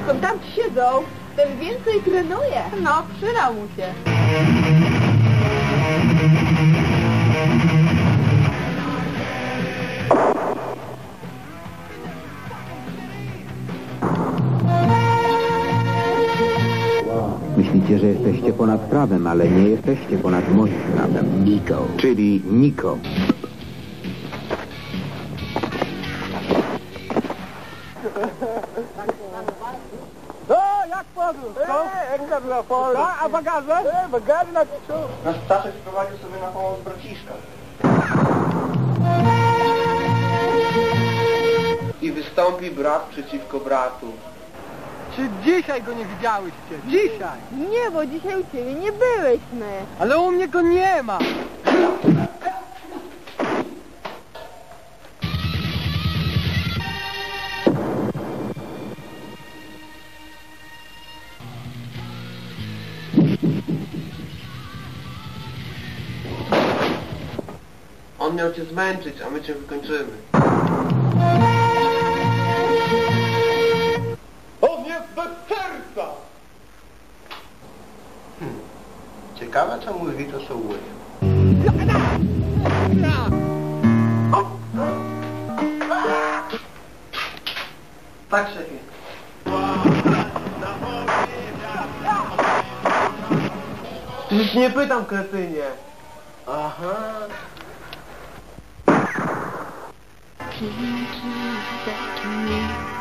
Odkąd tam siedzą, tym więcej trenuje. No, przydał mu się. Myślicie, że jesteście ponad prawem, ale nie jesteście ponad moim prawem. Niko. Czyli Niko. O, jak podróż? Co? Jak dla podróż? A bagaże? E, bagaże na piczu. Nasz Staszek wprowadził sobie na pomoc braciszka. I wystąpi brat przeciwko bratu. Czy dzisiaj go nie widziałyście? Dzisiaj! Nie, bo dzisiaj u Ciebie nie byłyśmy. Ale u mnie go nie ma! On miał cię zmęczyć, a my cię wykończymy. On jest bez serca! Ciekawe, co mówi to ły. Tak, szefie. Już nie pytam, kretynie. Aha. Can't you me